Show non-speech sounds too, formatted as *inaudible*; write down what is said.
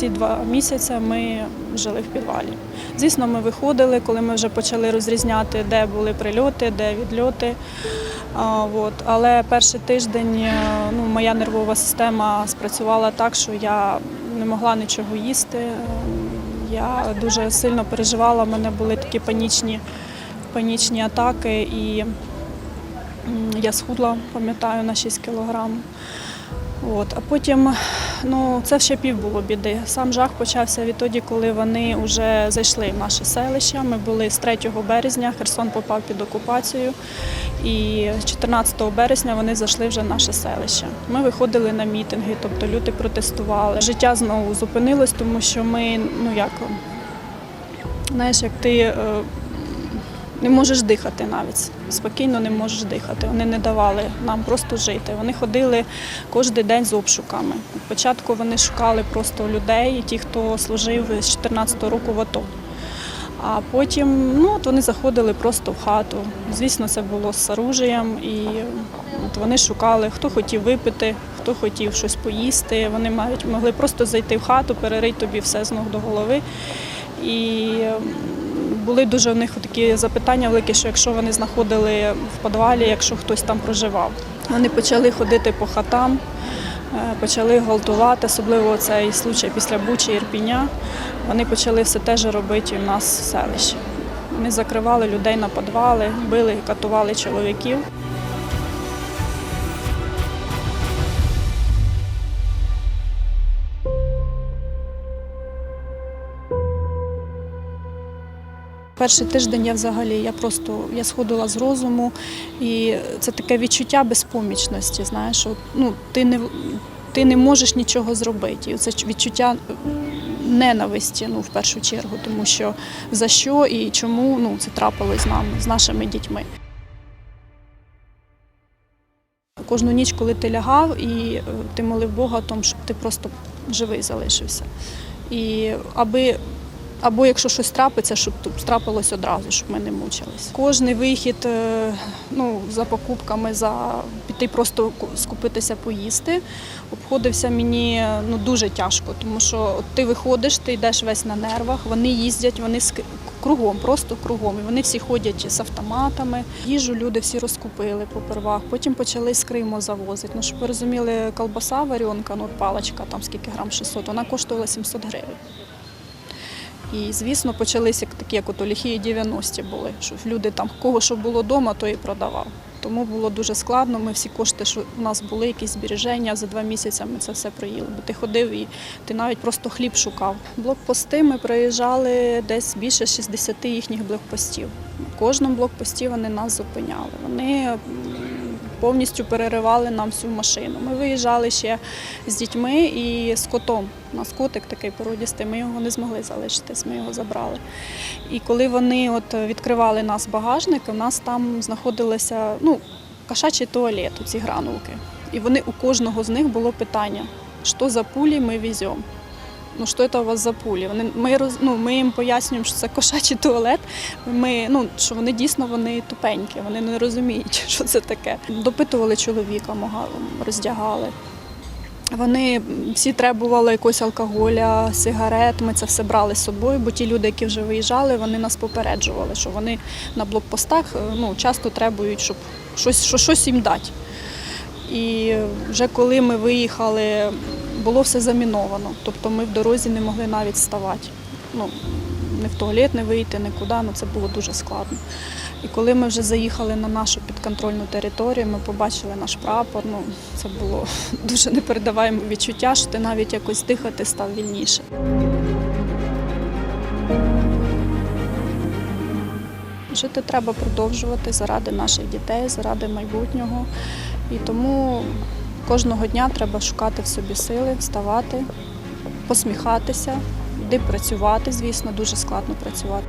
всі два місяці ми жили в підвалі. Звісно, ми виходили, коли ми вже почали розрізняти, де були прильоти, де відльоти. От. Але перший тиждень е, ну, моя нервова система спрацювала так, що я не могла нічого їсти. Я дуже сильно переживала, в мене були такі панічні, панічні атаки, і я схудла, пам'ятаю, на 6 кілограм. От. А потім ну, це ще пів було біди. Сам жах почався відтоді, коли вони вже зайшли в наше селище. Ми були з 3 березня, Херсон попав під окупацію. І 14 березня вони зайшли вже в наше селище. Ми виходили на мітинги, тобто люди протестували. Життя знову зупинилось, тому що ми, ну як, знаєш, як ти е, не можеш дихати навіть. Спокійно не можеш дихати. Вони не давали нам просто жити. Вони ходили кожен день з обшуками. Спочатку вони шукали просто людей, ті, хто служив з 14 року в АТО. А потім ну, от вони заходили просто в хату. Звісно, це було з оружієм, і от вони шукали, хто хотів випити, хто хотів щось поїсти. Вони навіть могли просто зайти в хату, перерити тобі все з ног до голови. І були дуже в них такі запитання великі, що якщо вони знаходили в підвалі, якщо хтось там проживав. Вони почали ходити по хатам, е, почали гвалтувати, особливо цей случай після Бучі Ірпіня. Вони почали все те ж робити у нас в селищі. Вони закривали людей на підвали, били, катували чоловіків. Перший тиждень я взагалі я просто я сходила з розуму, і це таке відчуття безпомічності. Знаєш, що ну ти не ти не можеш нічого зробити. І це відчуття ненависті, ну в першу чергу, тому що за що і чому ну це трапилось з нами, з нашими дітьми. Кожну ніч, коли ти лягав, і е, ти молив Бога тому, щоб ти просто живий залишився. І аби або якщо щось трапиться, щоб тут трапилось одразу, щоб ми не мучились. Кожний вихід е, ну, за покупками, за піти просто ку- скупитися поїсти, обходився мені ну, дуже тяжко, тому що от ти виходиш, ти йдеш весь на нервах, вони їздять, вони кругом, просто кругом. І вони всі ходять з автоматами. Їжу люди всі розкупили попервах, потім почали з Криму завозити. Ну, щоб ви розуміли, колбаса варіонка, ну паличка, там скільки грам 600, вона коштувала 700 гривень. І, звісно, почалися такі, як ото ліхі 90-ті були, що люди там, кого що було вдома, то і продавав. Тому було дуже складно. Ми всі кошти, що у нас були, якісь збереження, за два місяці ми це все проїли. Бо ти ходив і ти навіть просто хліб шукав. Блокпости ми проїжджали десь більше 60 їхніх блокпостів. На кожному блокпості вони нас зупиняли. Вони повністю переривали нам всю машину. Ми виїжджали ще з дітьми і з котом. У нас котик такий породістий, ми його не змогли залишитись, ми його забрали. І коли вони от відкривали нас багажник, у нас там знаходилися ну, кошачий туалет, ці гранулки. І вони у кожного з них було питання, що за пулі ми веземо. Ну, що це у вас за пулі? Вони, ми, роз, ну, ми їм пояснюємо, що це кошачий *laughs* туалет. Ми, ну, що вони дійсно вони тупенькі, вони не розуміють, *laughs* що це таке. Допитували чоловіка, роздягали. Вони всі требували якогось алкоголя, сигарет. Ми це все брали з собою, бо ті люди, які вже виїжджали, вони нас попереджували, що вони на блокпостах е, ну, часто требують, щоб щось, що щось їм дати. І вже коли ми виїхали, було все заміновано. Тобто ми в дорозі не могли навіть вставати. Ну, не в туалет не вийти, нікуди, ну це було дуже складно. І коли ми вже заїхали на нашу підконтрольну територію, ми побачили наш прапор. Ну, це було *laughs* дуже непередаваємо відчуття, що ти навіть якось дихати став вільніше. Жити треба продовжувати заради наших дітей, заради майбутнього. І тому кожного дня треба шукати в собі сили, вставати, посміхатися, де працювати, звісно, дуже складно працювати.